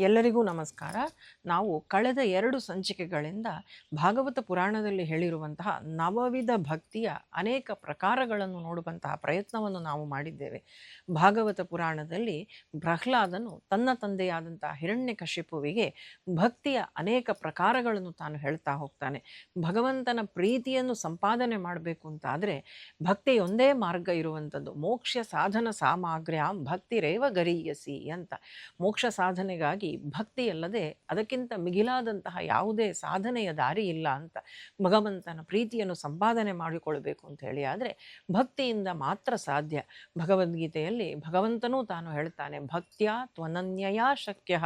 ಎಲ್ಲರಿಗೂ ನಮಸ್ಕಾರ. ನಾವು ಕಳೆದ ಎರಡು ಸಂಚಿಕೆಗಳಿಂದ ಭಾಗವತ ಪುರಾಣದಲ್ಲಿ ಹೇಳಿರುವಂತಹ ನವವಿಧ ಭಕ್ತಿಯ ಅನೇಕ ಪ್ರಕಾರಗಳನ್ನು ನೋಡುವಂತಹ ಪ್ರಯತ್ನವನ್ನು ನಾವು ಮಾಡಿದ್ದೇವೆ. ಭಾಗವತ ಪುರಾಣದಲ್ಲಿ ಪ್ರಹ್ಲಾದನು ತನ್ನ ತಂದೆಯಾದಂತಹ ಹಿರಣ್ಯಕಶಿಪುವಿಗೆ ಭಕ್ತಿಯ ಅನೇಕ ಪ್ರಕಾರಗಳನ್ನು ತಾನು ಹೇಳ್ತಾ ಹೋಗ್ತಾನೆ. ಭಗವಂತನ ಪ್ರೀತಿಯನ್ನು ಸಂಪಾದನೆ ಮಾಡಬೇಕು ಅಂತಾದರೆ ಭಕ್ತಿಯೊಂದೇ ಮಾರ್ಗ ಇರುವಂಥದ್ದು ಮೋಕ್ಷ ಸಾಧನ ಸಾಮಗ್ರ್ಯಾಂ ಭಕ್ತಿರೇವ ಗರೀಯಸಿ ಅಂತ. ಮೋಕ್ಷ ಸಾಧನೆಗಾಗಿ ಭಕ್ತಿಯಲ್ಲದೆ ಅದಕ್ಕಿಂತ ಮಿಗಿಲಾದಂತಹ ಯಾವುದೇ ಸಾಧನೆಯ ದಾರಿ ಇಲ್ಲ ಅಂತ ಭಗವಂತನ ಪ್ರೀತಿಯನ್ನು ಸಂಪಾದನೆ ಮಾಡಿಕೊಳ್ಬೇಕು ಅಂತ ಹೇಳಿ. ಆದರೆ ಭಕ್ತಿಯಿಂದ ಮಾತ್ರ ಸಾಧ್ಯ. ಭಗವದ್ಗೀತೆಯಲ್ಲಿ ಭಗವಂತನೂ ತಾನು ಹೇಳ್ತಾನೆ, ಭಕ್ತಿಯ ತ್ವನನ್ಯಯ ಶಕ್ಯ.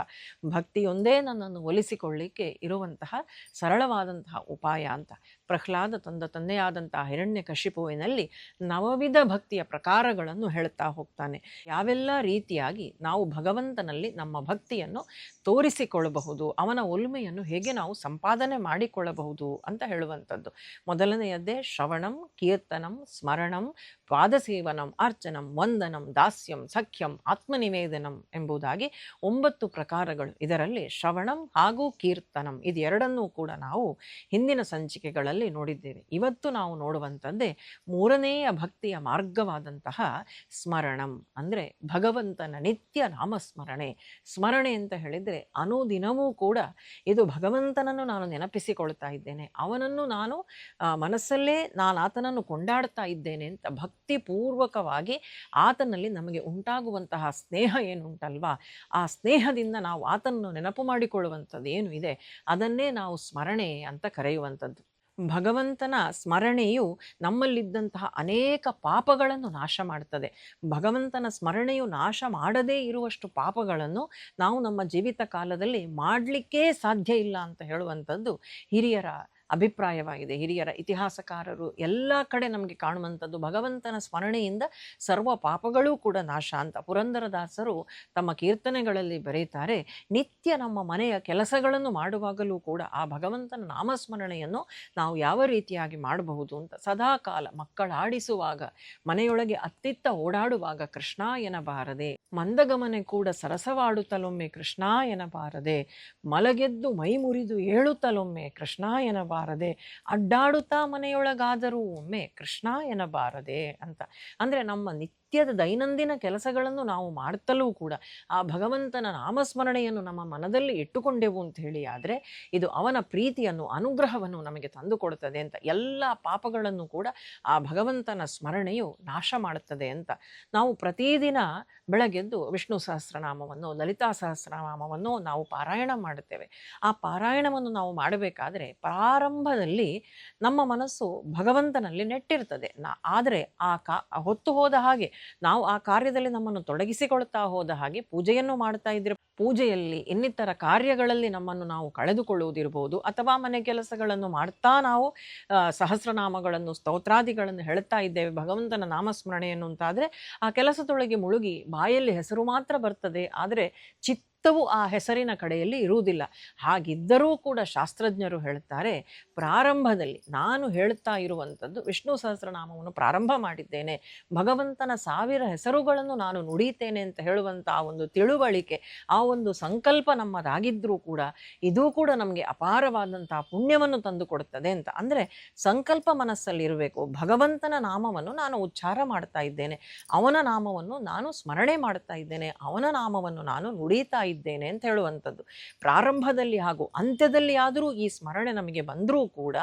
ಭಕ್ತಿಯೊಂದೇ ನನ್ನನ್ನು ಒಲಿಸಿಕೊಳ್ಳಿಕ್ಕೆ ಇರುವಂತಹ ಸರಳವಾದಂತಹ ಉಪಾಯ ಅಂತ. ಪ್ರಹ್ಲಾದ ತಂದ ತಂದೆಯಾದಂಥ ಹಿರಣ್ಯ ಕಶಿಪುವಿನಲ್ಲಿ ನವವಿಧ ಭಕ್ತಿಯ ಪ್ರಕಾರಗಳನ್ನು ಹೇಳ್ತಾ ಹೋಗ್ತಾನೆ. ಯಾವೆಲ್ಲ ರೀತಿಯಾಗಿ ನಾವು ಭಗವಂತನಲ್ಲಿ ನಮ್ಮ ಭಕ್ತಿಯನ್ನು ತೋರಿಸಿಕೊಳ್ಳಬಹುದು, ಅವನ ಒಲ್ಮೆಯನ್ನು ಹೇಗೆ ನಾವು ಸಂಪಾದನೆ ಮಾಡಿಕೊಳ್ಳಬಹುದು ಅಂತ ಹೇಳುವಂಥದ್ದು. ಮೊದಲನೆಯದ್ದೇ ಶ್ರವಣಂ, ಕೀರ್ತನಂ, ಸ್ಮರಣಂ ಪಾದಸೇವನಂ ಅರ್ಚನಂ, ವಂದನಂ, ದಾಸ್ಯಂ, ಸಖ್ಯಂ, ಆತ್ಮನಿವೇದನಂ ಎಂಬುದಾಗಿ ಒಂಬತ್ತು ಪ್ರಕಾರಗಳು. ಇದರಲ್ಲಿ ಶ್ರವಣಂ ಹಾಗೂ ಕೀರ್ತನಂ ಇದೆರಡನ್ನೂ ಕೂಡ ನಾವು ಹಿಂದಿನ ಸಂಚಿಕೆಗಳಲ್ಲಿ ನೋಡಿದ್ದೇವೆ. ಇವತ್ತು ನಾವು ನೋಡುವಂಥದ್ದೇ ಮೂರನೆಯ ಭಕ್ತಿಯ ಮಾರ್ಗವಾದಂತಹ ಸ್ಮರಣಂ. ಅಂದರೆ ಭಗವಂತನ ನಿತ್ಯ ನಾಮಸ್ಮರಣೆ. ಸ್ಮರಣೆ ಅಂತ ಹೇಳಿದರೆ ಅನುದಿನವೂ ಕೂಡ ಇದು ಭಗವಂತನನ್ನು ನಾನು ನೆನಪಿಸಿಕೊಳ್ತಾ ಇದ್ದೇನೆ. ಅವನನ್ನು ನಾನು ಮನಸ್ಸಲ್ಲೇ ನಾನು ಆತನನ್ನು ಕೊಂಡಾಡ್ತಾ ಇದ್ದೇನೆ ಅಂತ ಭಕ್ತಿಪೂರ್ವಕವಾಗಿ ಆತನಲ್ಲಿ ನಮಗೆ ಉಂಟಾಗುವಂತಹ ಸ್ನೇಹ ಏನುಂಟಲ್ವಾ ಆ ಸ್ನೇಹದಿಂದ ನಾವು ಆತನನ್ನು ನೆನಪು ಮಾಡಿಕೊಳ್ಳುವಂಥದ್ದು ಏನು ಇದೆ? ಅದನ್ನೇ ನಾವು ಸ್ಮರಣೆ ಅಂತ ಕರೆಯುವಂಥದ್ದು. ಭಗವಂತನ ಸ್ಮರಣೆಯು ನಮ್ಮಲ್ಲಿದ್ದಂತಹ ಅನೇಕ ಪಾಪಗಳನ್ನು ನಾಶ ಮಾಡ್ತದೆ. ಭಗವಂತನ ಸ್ಮರಣೆಯು ನಾಶ ಮಾಡದೇ ಇರುವಷ್ಟು ಪಾಪಗಳನ್ನು ನಾವು ನಮ್ಮ ಜೀವಿತ ಕಾಲದಲ್ಲಿ ಮಾಡಲಿಕ್ಕೇ ಸಾಧ್ಯ ಇಲ್ಲ ಅಂತ ಹೇಳುವಂಥದ್ದು ಹಿರಿಯರ ಅಭಿಪ್ರಾಯವಾಗಿದೆ. ಹಿರಿಯರ ಇತಿಹಾಸಕಾರರು ಎಲ್ಲ ಕಡೆ ನಮಗೆ ಕಾಣುವಂಥದ್ದು ಭಗವಂತನ ಸ್ಮರಣೆಯಿಂದ ಸರ್ವ ಪಾಪಗಳೂ ಕೂಡ ನಾಶ ಅಂತ ಪುರಂದರದಾಸರು ತಮ್ಮ ಕೀರ್ತನೆಗಳಲ್ಲಿ ಬರೆಯುತ್ತಾರೆ. ನಿತ್ಯ ನಮ್ಮ ಮನೆಯ ಕೆಲಸಗಳನ್ನು ಮಾಡುವಾಗಲೂ ಕೂಡ ಆ ಭಗವಂತನ ನಾಮಸ್ಮರಣೆಯನ್ನು ನಾವು ಯಾವ ರೀತಿಯಾಗಿ ಮಾಡಬಹುದು ಅಂತ ಸದಾಕಾಲ ಮಕ್ಕಳಾಡಿಸುವಾಗ, ಮನೆಯೊಳಗೆ ಅತ್ತಿತ್ತ ಓಡಾಡುವಾಗ ಕೃಷ್ಣ ಎನಬಾರದೆ ಮಂದಗಮನೆ ಕೂಡ ಸರಸವಾಡುತ್ತಲೊಮ್ಮೆ ಕೃಷ್ಣ ಎನಬಾರದೆ ಮಲಗೆದ್ದು ಮೈ ಮುರಿದು ಏಳುತ್ತಲೊಮ್ಮೆ ಕೃಷ್ಣ ಎನಬಾರದೆ ಅಡ್ಡಾಡುತ್ತಾ ಮನೆಯೊಳಗಾದರೂ ಒಮ್ಮೆ ಕೃಷ್ಣ ಎನ್ನಬಾರದೆ ಅಂತ. ಅಂದರೆ ನಮ್ಮ ನಿತ್ಯದ ದೈನಂದಿನ ಕೆಲಸಗಳನ್ನು ನಾವು ಮಾಡುತ್ತಲೂ ಕೂಡ ಆ ಭಗವಂತನ ನಾಮಸ್ಮರಣೆಯನ್ನು ನಮ್ಮ ಮನದಲ್ಲಿ ಇಟ್ಟುಕೊಂಡೆವು ಅಂತ ಹೇಳಿ ಆದರೆ ಇದು ಅವನ ಪ್ರೀತಿಯನ್ನು, ಅನುಗ್ರಹವನ್ನು ನಮಗೆ ತಂದುಕೊಡುತ್ತದೆ ಅಂತ ಎಲ್ಲ ಪಾಪಗಳನ್ನು ಕೂಡ ಆ ಭಗವಂತನ ಸ್ಮರಣೆಯು ನಾಶ ಮಾಡುತ್ತದೆ ಅಂತ ನಾವು ಪ್ರತಿದಿನ ಬೆಳಗ್ಗೆದ್ದು ವಿಷ್ಣು ಸಹಸ್ರನಾಮವನ್ನು, ಲಲಿತಾ ಸಹಸ್ರನಾಮವನ್ನು ನಾವು ಪಾರಾಯಣ ಮಾಡುತ್ತೇವೆ. ಆ ಪಾರಾಯಣವನ್ನು ನಾವು ಮಾಡಬೇಕಾದ್ರೆ ಪ್ರಾರಂಭದಲ್ಲಿ ನಮ್ಮ ಮನಸ್ಸು ಭಗವಂತನಲ್ಲಿ ನೆಟ್ಟಿರ್ತದೆ. ನಾ, ಆದರೆ ಆ ಕಾ ಹೊತ್ತು ಹೋದ ಹಾಗೆ ನಾವು ಆ ಕಾರ್ಯದಲ್ಲಿ ನಮ್ಮನ್ನು ತೊಡಗಿಸಿಕೊಳ್ತಾ ಹೋದ ಹಾಗೆ ಪೂಜೆಯನ್ನು ಮಾಡ್ತಾ ಇದ್ರೆ, ಪೂಜೆಯಲ್ಲಿ ಇನ್ನಿತರ ಕಾರ್ಯಗಳಲ್ಲಿ ನಮ್ಮನ್ನು ನಾವು ಕಳೆದುಕೊಳ್ಳುವುದಿರಬಹುದು ಅಥವಾ ಮನೆ ಕೆಲಸಗಳನ್ನು ಮಾಡ್ತಾ ನಾವು ಸಹಸ್ರನಾಮಗಳನ್ನು, ಸ್ತೋತ್ರಾದಿಗಳನ್ನು ಹೇಳ್ತಾ ಇದ್ದೇವೆ, ಭಗವಂತನ ನಾಮಸ್ಮರಣೆಯನ್ನು ಅಂತಾದರೆ ಆ ಕೆಲಸದೊಳಗೆ ಮುಳುಗಿ ಬಾಯಲ್ಲಿ ಹೆಸರು ಮಾತ್ರ ಬರ್ತದೆ. ಆದರೆ ಚಿತ್ತವು ಆ ಹೆಸರಿನ ಕಡೆಯಲ್ಲಿ ಇರುವುದಿಲ್ಲ. ಹಾಗಿದ್ದರೂ ಕೂಡ ಶಾಸ್ತ್ರಜ್ಞರು ಹೇಳ್ತಾರೆ ಪ್ರಾರಂಭದಲ್ಲಿ ನಾನು ಹೇಳ್ತಾ ಇರುವಂಥದ್ದು ವಿಷ್ಣು ಸಹಸ್ರನಾಮವನ್ನು ಪ್ರಾರಂಭ ಮಾಡಿದ್ದೇನೆ. ಭಗವಂತನ ಸಾವಿರ ಹೆಸರುಗಳನ್ನು ನಾನು ನುಡಿತೇನೆ ಅಂತ ಹೇಳುವಂಥ ಆ ಒಂದು ತಿಳುವಳಿಕೆ, ಆ ಒಂದು ಸಂಕಲ್ಪ ನಮ್ಮದಾಗಿದ್ದರೂ ಕೂಡ ಇದು ಕೂಡ ನಮಗೆ ಅಪಾರವಾದಂತಹ ಪುಣ್ಯವನ್ನು ತಂದುಕೊಡುತ್ತದೆ ಅಂತ. ಅಂದರೆ ಸಂಕಲ್ಪ ಮನಸ್ಸಲ್ಲಿರಬೇಕು ಭಗವಂತನ ನಾಮವನ್ನು ನಾನು ಉಚ್ಚಾರ ಮಾಡ್ತಾ ಇದ್ದೇನೆ. ಅವನ ನಾಮವನ್ನು ನಾನು ಸ್ಮರಣೆ ಮಾಡ್ತಾ ಇದ್ದೇನೆ. ಅವನ ನಾಮವನ್ನು ನಾನು ನುಡಿತಾ ಅಂತ ಹೇಳುವಂಥದ್ದು. ಪ್ರಾರಂಭದಲ್ಲಿ ಹಾಗೂ ಅಂತ್ಯದಲ್ಲಿ ಆದರೂ ಈ ಸ್ಮರಣೆ ನಮಗೆ ಬಂದರೂ ಕೂಡ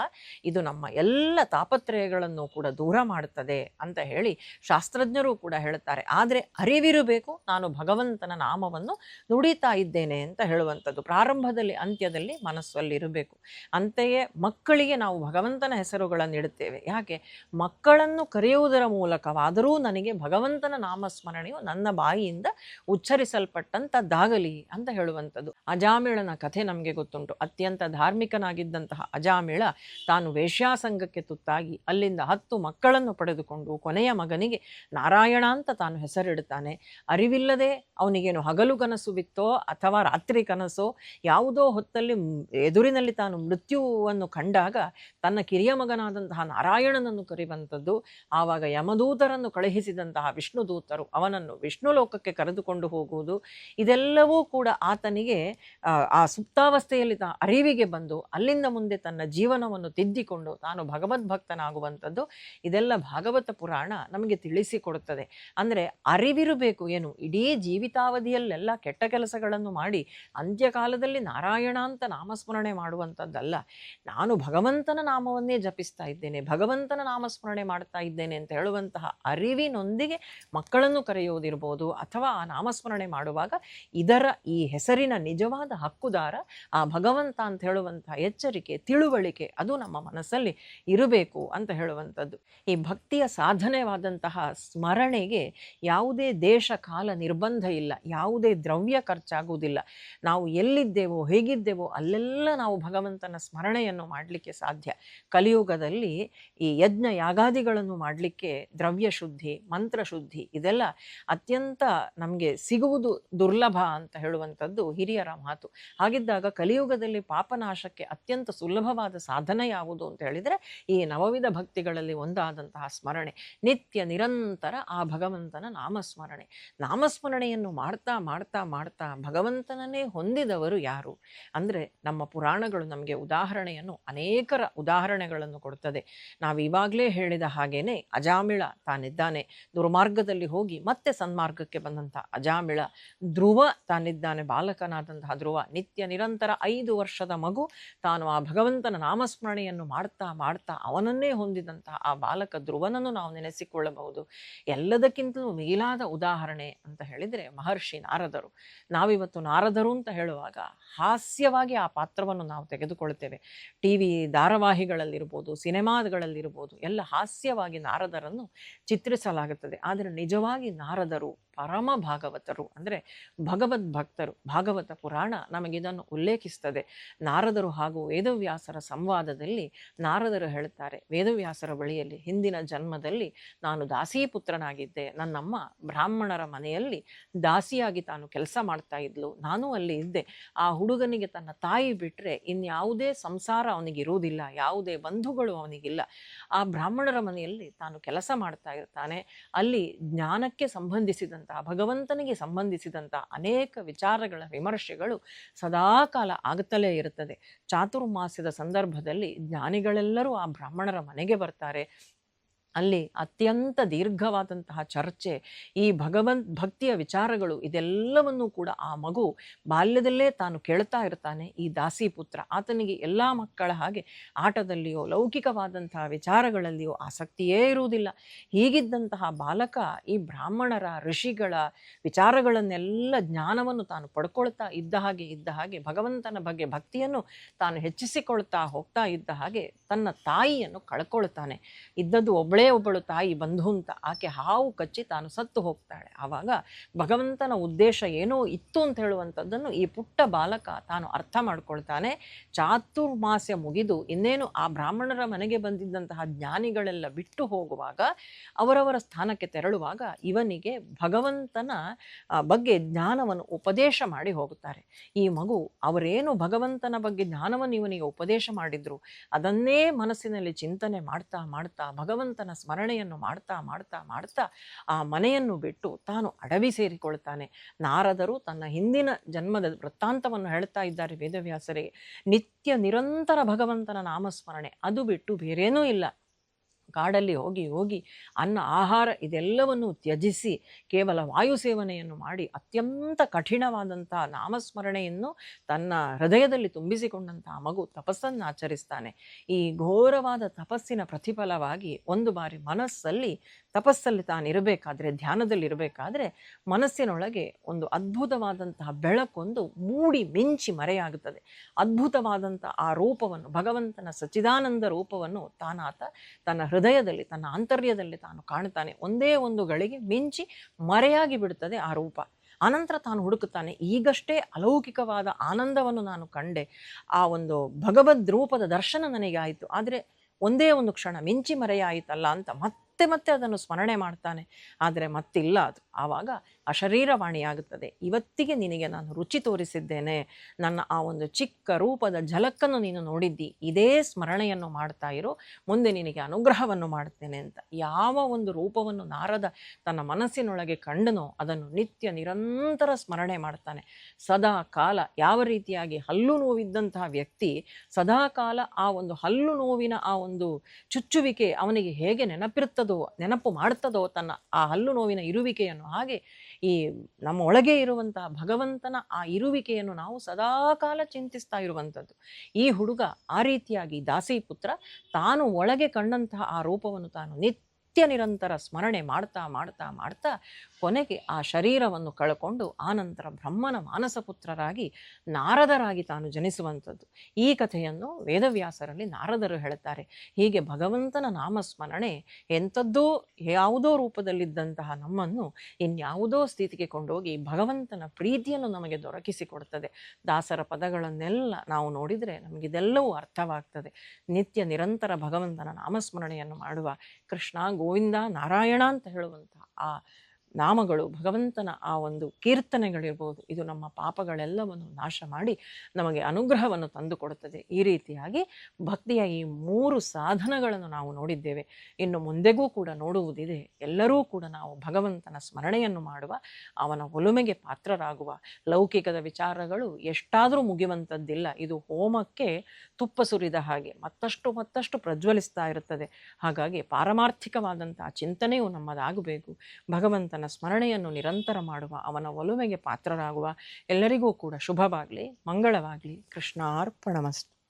ಇದು ನಮ್ಮ ಎಲ್ಲ ತಾಪತ್ರಯಗಳನ್ನು ಕೂಡ ದೂರ ಮಾಡುತ್ತದೆ ಅಂತ ಹೇಳಿ ಶಾಸ್ತ್ರಜ್ಞರು ಕೂಡ ಹೇಳುತ್ತಾರೆ. ಆದರೆ ಅರಿವಿರಬೇಕು, ನಾನು ಭಗವಂತನ ನಾಮವನ್ನು ನುಡಿತಾ ಇದ್ದೇನೆ ಅಂತ ಹೇಳುವಂಥದ್ದು. ಪ್ರಾರಂಭದಲ್ಲಿ, ಅಂತ್ಯದಲ್ಲಿ ಮನಸ್ಸಲ್ಲಿರಬೇಕು. ಅಂತೆಯೇ ಮಕ್ಕಳಿಗೆ ನಾವು ಭಗವಂತನ ಹೆಸರುಗಳನ್ನು ಇಡುತ್ತೇವೆ ಯಾಕೆ? ಮಕ್ಕಳನ್ನು ಕರೆಯುವುದರ ಮೂಲಕವಾದರೂ ನನಗೆ ಭಗವಂತನ ನಾಮಸ್ಮರಣೆಯು ನನ್ನ ಬಾಯಿಯಿಂದ ಉಚ್ಚರಿಸಲ್ಪಟ್ಟಂಥದ್ದಾಗಲಿ ಅಂತ ಹೇಳುವಂಥದ್ದು. ಅಜಾಮಿಳನ ಕಥೆ ನಮಗೆ ಗೊತ್ತುಂಟು. ಅತ್ಯಂತ ಧಾರ್ಮಿಕನಾಗಿದ್ದಂತಹ ಅಜಾಮಿಳ ತಾನು ವೇಶ್ಯಾಸಂಗಕ್ಕೆ ತುತ್ತಾಗಿ ಅಲ್ಲಿಂದ ಹತ್ತು ಮಕ್ಕಳನ್ನು ಪಡೆದುಕೊಂಡು ಕೊನೆಯ ಮಗನಿಗೆ ನಾರಾಯಣ ಅಂತ ತಾನು ಹೆಸರಿಡುತ್ತಾನೆ. ಅರಿವಿಲ್ಲದೆ ಅವನಿಗೇನು ಹಗಲು ಕನಸು ಬಿತ್ತೋ ಅಥವಾ ರಾತ್ರಿ ಕನಸೋ ಯಾವುದೋ ಹೊತ್ತಲ್ಲಿ ಎದುರಿನಲ್ಲಿ ತಾನು ಮೃತ್ಯುವನ್ನು ಕಂಡಾಗ ತನ್ನ ಕಿರಿಯ ಮಗನಾದಂತಹ ನಾರಾಯಣನನ್ನು ಕರೆಯುವಂಥದ್ದು. ಆವಾಗ ಯಮದೂತರನ್ನು ಕಳುಹಿಸಿದಂತಹ ವಿಷ್ಣು ದೂತರು ಅವನನ್ನು ವಿಷ್ಣು ಲೋಕಕ್ಕೆ ಕರೆದುಕೊಂಡು ಹೋಗುವುದು. ಇದೆಲ್ಲವೂ ಕೂಡ ಆತನಿಗೆ ಆ, ಸುಪ್ತಾವಸ್ಥೆಯಲ್ಲಿ ತಾ ಅರಿವಿಗೆ ಬಂದು ಅಲ್ಲಿಂದ ಮುಂದೆ ತನ್ನ ಜೀವನವನ್ನು ತಿದ್ದಿಕೊಂಡು ತಾನು ಭಗವದ್ಭಕ್ತನಾಗುವಂಥದ್ದು ಇದೆಲ್ಲ ಭಾಗವತ ಪುರಾಣ ನಮಗೆ ತಿಳಿಸಿಕೊಡುತ್ತದೆ. ಅಂದರೆ ಅರಿವಿರಬೇಕು ಏನು? ಇಡೀ ಜೀವಿತಾವಧಿಯಲ್ಲೆಲ್ಲ ಕೆಟ್ಟ ಕೆಲಸಗಳನ್ನು ಮಾಡಿ ಅಂತ್ಯಕಾಲದಲ್ಲಿ ನಾರಾಯಣ ಅಂತ ನಾಮಸ್ಮರಣೆ ಮಾಡುವಂಥದ್ದಲ್ಲ. ನಾನು ಭಗವಂತನ ನಾಮವನ್ನೇ ಜಪಿಸ್ತಾ ಇದ್ದೇನೆ ಭಗವಂತನ ನಾಮಸ್ಮರಣೆ ಮಾಡ್ತಾ ಇದ್ದೇನೆ ಅಂತ ಹೇಳುವಂತಹ ಅರಿವಿನೊಂದಿಗೆ ಮಕ್ಕಳನ್ನು ಕರೆಯೋದಿರ್ಬೋದು ಅಥವಾ ಆ ನಾಮಸ್ಮರಣೆ ಮಾಡುವಾಗ ಇದರ ಈ ಹೆಸರಿನ ನಿಜವಾದ ಹಕ್ಕುದಾರ ಆ ಭಗವಂತ ಅಂತ ಹೇಳುವಂತಹ ಎಚ್ಚರಿಕೆ, ತಿಳುವಳಿಕೆ ಅದು ನಮ್ಮ ಮನಸ್ಸಲ್ಲಿ ಇರಬೇಕು ಅಂತ ಹೇಳುವಂಥದ್ದು. ಈ ಭಕ್ತಿಯ ಸಾಧನೆವಾದಂತಹ ಸ್ಮರಣೆಗೆ ಯಾವುದೇ ದೇಶ ಕಾಲ ನಿರ್ಬಂಧ ಇಲ್ಲ, ಯಾವುದೇ ದ್ರವ್ಯ ಖರ್ಚಾಗುವುದಿಲ್ಲ. ನಾವು ಎಲ್ಲಿದ್ದೇವೋ, ಹೇಗಿದ್ದೇವೋ ಅಲ್ಲೆಲ್ಲ ನಾವು ಭಗವಂತನ ಸ್ಮರಣೆಯನ್ನು ಮಾಡಲಿಕ್ಕೆ ಸಾಧ್ಯ. ಕಲಿಯುಗದಲ್ಲಿ ಈ ಯಜ್ಞ ಯಾಗಾದಿಗಳನ್ನು ಮಾಡಲಿಕ್ಕೆ ದ್ರವ್ಯ ಶುದ್ಧಿ, ಮಂತ್ರ ಶುದ್ಧಿ ಇದೆಲ್ಲ ಅತ್ಯಂತ ನಮಗೆ ಸಿಗುವುದು ದುರ್ಲಭ ಅಂತ ಹೇಳುವಂಥದ್ದು ಹಿರಿಯರ ಮಾತು. ಹಾಗಿದ್ದಾಗ ಕಲಿಯುಗದಲ್ಲಿ ಪಾಪನಾಶಕ್ಕೆ ಅತ್ಯಂತ ಸುಲಭವಾದ ಸಾಧನ ಯಾವುದು ಅಂತ ಹೇಳಿದರೆ ಈ ನವವಿಧ ಭಕ್ತಿಗಳಲ್ಲಿ ಒಂದಾದಂತಹ ಸ್ಮರಣೆ. ನಿತ್ಯ ನಿರಂತರ ಆ ಭಗವಂತನ ನಾಮಸ್ಮರಣೆ. ನಾಮಸ್ಮರಣೆಯನ್ನು ಮಾಡ್ತಾ ಮಾಡ್ತಾ ಮಾಡ್ತಾ ಭಗವಂತನನ್ನೇ ಹೊಂದಿದವರು ಯಾರು? ಅಂದರೆ ನಮ್ಮ ಪುರಾಣಗಳು ನಮಗೆ ಉದಾಹರಣೆಯನ್ನು ಅನೇಕರ ಉದಾಹರಣೆಗಳನ್ನು ಕೊಡುತ್ತದೆ ನಾವು ಇವಾಗಲೇ ಹೇಳಿದ ಹಾಗೇನೆ ಅಜಾಮಿಳ ತಾನಿದ್ದಾನೆ. ದುರ್ಮಾರ್ಗದಲ್ಲಿ ಹೋಗಿ ಮತ್ತೆ ಸನ್ಮಾರ್ಗಕ್ಕೆ ಬಂದಂಥ ಅಜಾಮಿಳ ಧ್ರುವ ತಾನಿದ್ದಾನೆ. ಬಾಲಕನಾದಂತಹ ಧ್ರುವ, ನಿತ್ಯ ನಿರಂತರ ಐದು ವರ್ಷದ ಮಗು, ತಾನು ಆ ಭಗವಂತನ ನಾಮಸ್ಮರಣೆಯನ್ನು ಮಾಡ್ತಾ ಮಾಡ್ತಾ ಅವನನ್ನೇ ಹೊಂದಿದಂತಹ ಆ ಬಾಲಕ ಧ್ರುವನನ್ನು ನಾವು ನೆನೆಸಿಕೊಳ್ಳಬಹುದು. ಎಲ್ಲದಕ್ಕಿಂತಲೂ ಮೇಲಾದ ಉದಾಹರಣೆ ಅಂತ ಹೇಳಿದರೆ ಮಹರ್ಷಿ ನಾರದರು. ನಾವಿವತ್ತು ನಾರದರು ಅಂತ ಹೇಳುವಾಗ ಹಾಸ್ಯವಾಗಿ ಆ ಪಾತ್ರವನ್ನು ನಾವು ತೆಗೆದುಕೊಳ್ತೇವೆ. ಟಿ ವಿ ಧಾರಾವಾಹಿಗಳಲ್ಲಿರ್ಬೋದು, ಸಿನಿಮಾಗಳಲ್ಲಿರ್ಬೋದು, ಎಲ್ಲ ಹಾಸ್ಯವಾಗಿ ನಾರದರನ್ನು ಚಿತ್ರಿಸಲಾಗುತ್ತದೆ. ಆದರೆ ನಿಜವಾಗಿ ನಾರದರು ಪರಮ ಭಾಗವತರು ಅಂದರೆ ಭಗವದ್ ಭಕ್ತರು, ಭಾಗವತ ಪುರಾಣ ನಮಗಿದನ್ನು ಉಲ್ಲೇಖಿಸ್ತದೆ. ನಾರದರು ಹಾಗೂ ವೇದವ್ಯಾಸರ ಸಂವಾದದಲ್ಲಿ ನಾರದರು ಹೇಳುತ್ತಾರೆ, ವೇದವ್ಯಾಸರ ಬಳಿಯಲ್ಲಿ ಹಿಂದಿನ ಜನ್ಮದಲ್ಲಿ ನಾನು ದಾಸೀಪುತ್ರನಾಗಿದ್ದೆ, ನನ್ನಮ್ಮ ಬ್ರಾಹ್ಮಣರ ಮನೆಯಲ್ಲಿ ದಾಸಿಯಾಗಿ ತಾನು ಕೆಲಸ ಮಾಡ್ತಾ ಇದ್ಲು, ನಾನು ಅಲ್ಲಿ ಇದ್ದೆ. ಆ ಹುಡುಗನಿಗೆ ತನ್ನ ತಾಯಿ ಬಿಟ್ಟರೆ ಇನ್ಯಾವುದೇ ಸಂಸಾರ ಅವನಿಗಿರುವುದಿಲ್ಲ, ಯಾವುದೇ ಬಂಧುಗಳು ಅವನಿಗಿಲ್ಲ. ಆ ಬ್ರಾಹ್ಮಣರ ಮನೆಯಲ್ಲಿ ತಾನು ಕೆಲಸ ಮಾಡ್ತಾ ಇರ್ತಾನೆ, ಅಲ್ಲಿ ಜ್ಞಾನಕ್ಕೆ ಸಂಬಂಧಿಸಿದಂತಹ ಭಗವಂತನಿಗೆ ಸಂಬಂಧಿಸಿದಂತಹ ಅನೇಕ ವಿಚಾರಗಳ ವಿಮರ್ಶೆಗಳು ಸದಾಕಾಲ ಆಗುತ್ತಲೇ ಇರುತ್ತದೆ. ಚಾತುರ್ಮಾಸ್ಯದ ಸಂದರ್ಭದಲ್ಲಿ ಜ್ಞಾನಿಗಳೆಲ್ಲರೂ ಆ ಬ್ರಾಹ್ಮಣರ ಮನೆಗೆ ಬರ್ತಾರೆ. ಅಲ್ಲಿ ಅತ್ಯಂತ ದೀರ್ಘವಾದಂತಹ ಚರ್ಚೆ, ಈ ಭಗವಂತ ಭಕ್ತಿಯ ವಿಚಾರಗಳು ಇದೆಲ್ಲವನ್ನೂ ಕೂಡ ಆ ಮಗು ಬಾಲ್ಯದಲ್ಲೇ ತಾನು ಕೇಳ್ತಾ ಇರ್ತಾನೆ, ಈ ದಾಸಿ ಪುತ್ರ. ಆತನಿಗೆ ಎಲ್ಲ ಮಕ್ಕಳ ಹಾಗೆ ಆಟದಲ್ಲಿಯೋ, ಲೌಕಿಕವಾದಂತಹ ವಿಚಾರಗಳಲ್ಲಿಯೋ ಆಸಕ್ತಿಯೇ ಇರುವುದಿಲ್ಲ. ಹೀಗಿದ್ದಂತಹ ಬಾಲಕ ಈ ಬ್ರಾಹ್ಮಣರ, ಋಷಿಗಳ ವಿಚಾರಗಳನ್ನೆಲ್ಲ ಜ್ಞಾನವನ್ನು ತಾನು ಪಡ್ಕೊಳ್ತಾ ಇದ್ದ ಹಾಗೆ ಇದ್ದ ಹಾಗೆ, ಭಗವಂತನ ಬಗ್ಗೆ ಭಕ್ತಿಯನ್ನು ತಾನು ಹೆಚ್ಚಿಸಿಕೊಳ್ತಾ ಹೋಗ್ತಾ ಇದ್ದ ಹಾಗೆ ತನ್ನ ತಾಯಿಯನ್ನು ಕಳ್ಕೊಳ್ತಾನೆ. ಇದ್ದದ್ದು ಒಬ್ಬಳೇ ಒಬ್ಬಳು ತಾಯಿ ಬಂಧು ಅಂತ ಆಕೆ ಹಾವು ಕಚ್ಚಿ ತಾನು ಸತ್ತು ಹೋಗ್ತಾಳೆ. ಆವಾಗ ಭಗವಂತನ ಉದ್ದೇಶ ಏನೋ ಇತ್ತು ಅಂತ ಹೇಳುವಂಥದ್ದನ್ನು ಈ ಪುಟ್ಟ ಬಾಲಕ ತಾನು ಅರ್ಥ ಮಾಡ್ಕೊಳ್ತಾನೆ. ಚಾತುರ್ಮಾಸ್ಯ ಮುಗಿದು ಇನ್ನೇನು ಆ ಬ್ರಾಹ್ಮಣರ ಮನೆಗೆ ಬಂದಿದ್ದಂತಹ ಜ್ಞಾನಿಗಳೆಲ್ಲ ಬಿಟ್ಟು ಹೋಗುವಾಗ ಅವರವರ ಸ್ಥಾನಕ್ಕೆ ತೆರಳುವಾಗ ಇವನಿಗೆ ಭಗವಂತನ ಬಗ್ಗೆ ಜ್ಞಾನವನ್ನು ಉಪದೇಶ ಮಾಡಿ ಹೋಗುತ್ತಾರೆ. ಈ ಮಗು ಅವರೇನು ಭಗವಂತನ ಬಗ್ಗೆ ಜ್ಞಾನವನ್ನು ಇವನಿಗೆ ಉಪದೇಶ ಮಾಡಿದ್ರು ಅದನ್ನೇ ಮನಸ್ಸಿನಲ್ಲಿ ಚಿಂತನೆ ಮಾಡ್ತಾ ಮಾಡ್ತಾ ಭಗವಂತನ ಸ್ಮರಣೆಯನ್ನು ಮಾಡ್ತಾ ಮಾಡ್ತಾ ಮಾಡ್ತಾ ಆ ಮನೆಯನ್ನು ಬಿಟ್ಟು ತಾನು ಅಡವಿ ಸೇರಿಕೊಳ್ತಾನೆ. ನಾರದರು ತನ್ನ ಹಿಂದಿನ ಜನ್ಮದ ವೃತ್ತಾಂತವನ್ನು ಹೇಳ್ತಾ ಇದ್ದಾರೆ ವೇದವ್ಯಾಸರೇ. ನಿತ್ಯ ನಿರಂತರ ಭಗವಂತನ ನಾಮಸ್ಮರಣೆ. ಅದು ಬಿಟ್ಟು ಬೇರೇನೂ ಇಲ್ಲ. ಕಾಡಲ್ಲಿ ಹೋಗಿ ಹೋಗಿ ಅನ್ನ, ಆಹಾರ ಇದೆಲ್ಲವನ್ನು ತ್ಯಜಿಸಿ ಕೇವಲ ವಾಯು ಸೇವನೆಯನ್ನು ಮಾಡಿ ಅತ್ಯಂತ ಕಠಿಣವಾದಂಥ ನಾಮಸ್ಮರಣೆಯನ್ನು ತನ್ನ ಹೃದಯದಲ್ಲಿ ತುಂಬಿಸಿಕೊಂಡಂತಹ ಮಗು ತಪಸ್ಸನ್ನು ಆಚರಿಸ್ತಾನೆ. ಈ ಘೋರವಾದ ತಪಸ್ಸಿನ ಪ್ರತಿಫಲವಾಗಿ ಒಂದು ಬಾರಿ ಮನಸ್ಸಲ್ಲಿ, ತಪಸ್ಸಲ್ಲಿ ತಾನಿರಬೇಕಾದ್ರೆ ಧ್ಯಾನದಲ್ಲಿ ಇರಬೇಕಾದ್ರೆ ಮನಸ್ಸಿನೊಳಗೆ ಒಂದು ಅದ್ಭುತವಾದಂತಹ ಬೆಳಕೊಂದು ಮೂಡಿ ಮಿಂಚಿ ಮರೆಯಾಗುತ್ತದೆ. ಅದ್ಭುತವಾದಂಥ ಆ ರೂಪವನ್ನು, ಭಗವಂತನ ಸಚ್ಚಿದಾನಂದ ರೂಪವನ್ನು ತಾನಾತ ತನ್ನ ಹೃದಯದಲ್ಲಿ, ತನ್ನ ಆಂತರ್ಯದಲ್ಲಿ ತಾನು ಕಾಣ್ತಾನೆ ಒಂದೇ ಒಂದು ಗಳಿಗೆ ಮಿಂಚಿ ಮರೆಯಾಗಿ ಬಿಡುತ್ತದೆ ಆ ರೂಪ. ಆನಂತರ ತಾನು ಹುಡುಕುತ್ತಾನೆ. ಈಗಷ್ಟೇ ಅಲೌಕಿಕವಾದ ಆನಂದವನ್ನು ನಾನು ಕಂಡೆ. ಆ ಒಂದು ಭಗವದ್ ರೂಪದ ದರ್ಶನ ನನಗೆ ಆಯಿತು. ಆದರೆ ಒಂದೇ ಒಂದು ಕ್ಷಣ ಮಿಂಚಿ ಮರೆಯಾಯಿತಲ್ಲ ಅಂತ ಮತ್ತೆ ಮತ್ತೆ ಅದನ್ನು ಸ್ಮರಣೆ ಮಾಡ್ತಾನೆ. ಆದರೆ ಮತ್ತಿಲ್ಲ ಅದು. ಆವಾಗ ಅಶರೀರವಾಣಿಯಾಗುತ್ತದೆ ಇವತ್ತಿಗೆ ನಿನಗೆ ನಾನು ರುಚಿ ತೋರಿಸಿದ್ದೇನೆ. ನನ್ನ ಆ ಒಂದು ಚಿಕ್ಕ ರೂಪದ ಝಲಕ್ಕನ್ನು ನೀನು ನೋಡಿದ್ದಿ. ಇದೇ ಸ್ಮರಣೆಯನ್ನು ಮಾಡ್ತಾ ಇರೋ. ಮುಂದೆ ನಿನಗೆ ಅನುಗ್ರಹವನ್ನು ಮಾಡುತ್ತೇನೆ ಅಂತ. ಯಾವ ಒಂದು ರೂಪವನ್ನು ನಾರದ ತನ್ನ ಮನಸ್ಸಿನೊಳಗೆ ಕಂಡನೋ ಅದನ್ನು ನಿತ್ಯ ನಿರಂತರ ಸ್ಮರಣೆ ಮಾಡ್ತಾನೆ. ಸದಾ ಕಾಲ ಯಾವ ರೀತಿಯಾಗಿ ಹಲ್ಲು ನೋವಿದ್ದಂತಹ ವ್ಯಕ್ತಿ ಸದಾ ಕಾಲ ಆ ಒಂದು ಹಲ್ಲು ನೋವಿನ ಆ ಒಂದು ಚುಚ್ಚುವಿಕೆ ಅವನಿಗೆ ಹೇಗೆ ನೆನಪಿರುತ್ತದೋ, ನೆನಪು ಮಾಡ್ತದೋ ತನ್ನ ಆ ಹಲ್ಲು ನೋವಿನ ಇರುವಿಕೆಯನ್ನು ಹಾಗೆ ಈ ನಮ್ಮ ಒಳಗೆ ಇರುವಂತಹ ಭಗವಂತನ ಆ ಇರುವಿಕೆಯನ್ನು ನಾವು ಸದಾ ಕಾಲ ಚಿಂತಿಸ್ತಾ ಇರುವಂಥದ್ದು. ಈ ಹುಡುಗ ಆ ರೀತಿಯಾಗಿ ದಾಸಿ ಪುತ್ರ ತಾನು ಒಳಗೆ ಕಂಡಂತಹ ಆ ರೂಪವನ್ನು ತಾನು ನಿತ್ಯ ನಿರಂತರ ಸ್ಮರಣೆ ಮಾಡ್ತಾ ಮಾಡ್ತಾ ಮಾಡ್ತಾ ಕೊನೆಗೆ ಆ ಶರೀರವನ್ನು ಕಳ್ಕೊಂಡು ಆನಂತರ ಬ್ರಹ್ಮನ ಮಾನಸ ಪುತ್ರರಾಗಿ ನಾರದರಾಗಿ ತಾನು ಜನಿಸುವಂಥದ್ದು. ಈ ಕಥೆಯನ್ನು ವೇದವ್ಯಾಸರಲ್ಲಿ ನಾರದರು ಹೇಳುತ್ತಾರೆ. ಹೀಗೆ ಭಗವಂತನ ನಾಮಸ್ಮರಣೆ ಎಂಥದ್ದೋ ಯಾವುದೋ ರೂಪದಲ್ಲಿದ್ದಂತಹ ನಮ್ಮನ್ನು ಇನ್ಯಾವುದೋ ಸ್ಥಿತಿಗೆ ಕೊಂಡೋಗಿ ಭಗವಂತನ ಪ್ರೀತಿಯನ್ನು ನಮಗೆ ದೊರಕಿಸಿಕೊಡ್ತದೆ. ದಾಸರ ಪದಗಳನ್ನೆಲ್ಲ ನಾವು ನೋಡಿದರೆ ನಮಗಿದೆಲ್ಲವೂ ಅರ್ಥವಾಗ್ತದೆ. ನಿತ್ಯ ನಿರಂತರ ಭಗವಂತನ ನಾಮಸ್ಮರಣೆಯನ್ನು ಮಾಡುವ ಕೃಷ್ಣ ಗೋವಿಂದ ನಾರಾಯಣ ಅಂತ ಹೇಳುವಂತಹ ಆ ನಾಮಗಳು, ಭಗವಂತನ ಆ ಒಂದು ಕೀರ್ತನೆಗಳಿರ್ಬೋದು, ಇದು ನಮ್ಮ ಪಾಪಗಳೆಲ್ಲವನ್ನು ನಾಶ ಮಾಡಿ ನಮಗೆ ಅನುಗ್ರಹವನ್ನು ತಂದುಕೊಡುತ್ತದೆ. ಈ ರೀತಿಯಾಗಿ ಭಕ್ತಿಯ ಈ ಮೂರು ಸಾಧನಗಳನ್ನು ನಾವು ನೋಡಿದ್ದೇವೆ. ಇನ್ನು ಮುಂದೆಗೂ ಕೂಡ ನೋಡುವುದಿದೆ. ಎಲ್ಲರೂ ಕೂಡ ನಾವು ಭಗವಂತನ ಸ್ಮರಣೆಯನ್ನು ಮಾಡುವ, ಅವನ ಒಲುಮೆಗೆ ಪಾತ್ರರಾಗುವ ಲೌಕಿಕದ ವಿಚಾರಗಳು ಎಷ್ಟಾದರೂ ಮುಗಿಯುವಂಥದ್ದಿಲ್ಲ ಇದು ಹೋಮಕ್ಕೆ ತುಪ್ಪ ಸುರಿದ ಹಾಗೆ ಮತ್ತಷ್ಟು ಮತ್ತಷ್ಟು ಪ್ರಜ್ವಲಿಸ್ತಾ ಇರುತ್ತದೆ. ಹಾಗಾಗಿ ಪಾರಮಾರ್ಥಿಕವಾದಂಥ ಚಿಂತನೆಯು ನಮ್ಮದಾಗಬೇಕು. ಭಗವಂತನ ಸ್ಮರಣೆಯನ್ನು ನಿರಂತರ ಮಾಡುವ ಅವನ ಒಲುಮೆಗೆ ಪಾತ್ರರಾಗುವ ಎಲ್ಲರಿಗೂ ಕೂಡ ಶುಭವಾಗಲಿ ಮಂಗಳವಾಗಲಿ. ಕೃಷ್ಣಾರ್ಪಣಮಸ್ತು.